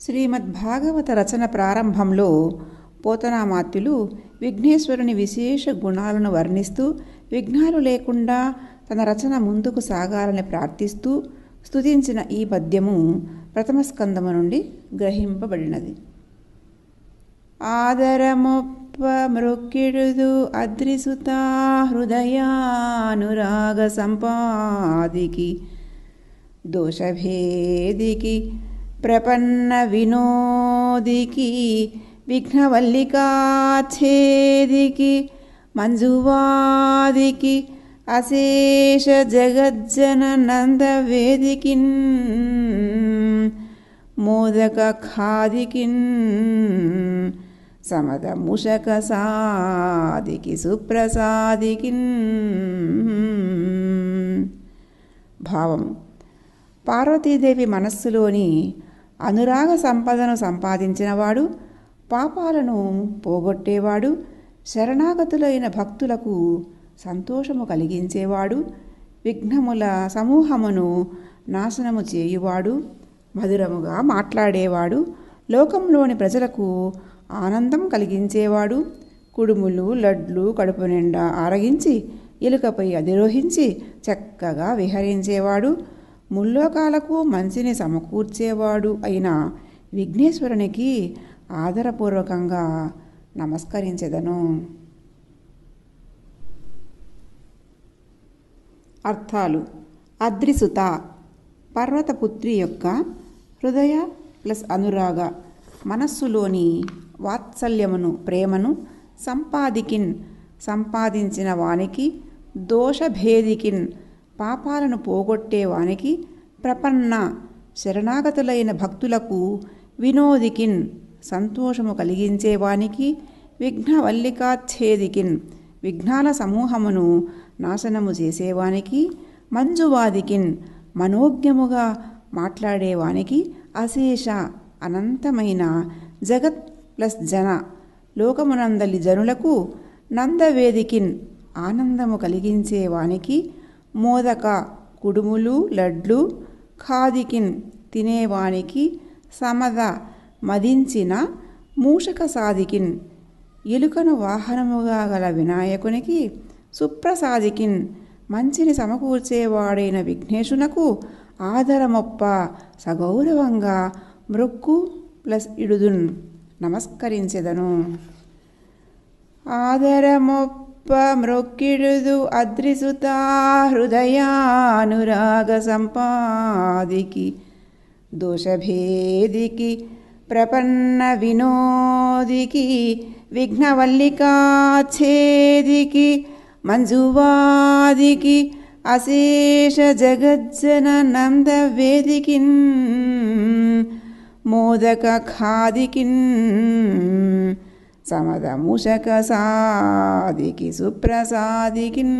శ్రీమద్భాగవత రచన ప్రారంభంలో పోతనామాత్యులు విఘ్నేశ్వరుని విశేష గుణాలను వర్ణిస్తూ విఘ్నాలు లేకుండా తన రచన ముందుకు సాగాలని ప్రార్థిస్తూ స్తుతించిన ఈ పద్యము ప్రథమ స్కందము నుండి గ్రహింపబడినది. ఆదరమొప్ప మృక్కిడుదు అద్రిసుతా హృదయానురాగ సంపాదికి దోషభేదికి ప్రపన్న వినోదికి విఘ్నవల్లికాఛేదికి మంజువాదికి అశేష జగజ్జననందవేదికిన్ మోదక ఖాదికిన్ సమద ముషక సాదికి సుప్రసాదికిన్ భావం పార్వతీదేవి మనస్సులోని అనురాగ సంపదను సంపాదించినవాడు పాపాలను పోగొట్టేవాడు శరణాగతులైన భక్తులకు సంతోషము కలిగించేవాడు విఘ్నముల సమూహమును నాశనము చేయువాడు మధురముగా మాట్లాడేవాడు లోకంలోని ప్రజలకు ఆనందం కలిగించేవాడు కుడుములు లడ్లు కడుపు నిండా ఆరగించి ఎలుకపై అధిరోహించి చక్కగా విహరించేవాడు ముల్లోకాలకు మంచిని సమకూర్చేవాడు అయిన విఘ్నేశ్వరునికి ఆదరపూర్వకంగా నమస్కరించెదను. అర్థాలు. అద్రిసుత పర్వతపుత్రి యొక్క హృదయ ప్లస్ అనురాగ మనస్సులోని వాత్సల్యమును ప్రేమను సంపాదికిన్ సంపాదించిన వానికి దోషభేదికిన్ పాపాలను పోగొట్టేవానికి ప్రపన్న శరణాగతులైన భక్తులకు వినోదికిన్ సంతోషము కలిగించేవానికి విఘ్నవల్లికాచ్ఛేదికిన్ విఘ్నాల సమూహమును నాశనము చేసేవానికి మంజువాదికిన్ మనోజ్ఞముగా మాట్లాడేవానికి అశేష అనంతమైన జగత్ ప్లస్ జన లోకమునందలి జనులకు నందవేదికిన్ ఆనందము కలిగించేవానికి మోదక కుడుములు లడ్లు ఖాదికిన్ తినేవానికి సమద మదించిన మూషక సాధికిన్ ఎలుకను వాహనముగా గల వినాయకునికి సుప్రసాదికిన్ మంచిని సమకూర్చేవాడైన విఘ్నేశునకు ఆదరమొప్ప సగౌరవంగా మృక్కు ప్లస్ ఇడుదున్ నమస్కరించెదను. ఆదరమొప్ప మృక్కిడుదు అద్రిసుతా హృదయానురాగ సంపాదికి దోషభేదికి ప్రపన్న వినోదికి విఘ్నవల్లికాఛేదికి మంజువాదికి అశేష జగజ్జన నందవేదికిన్ మోదక ఖాదికిన్ సమద ముషక సాదికి సుప్రసాదికిన్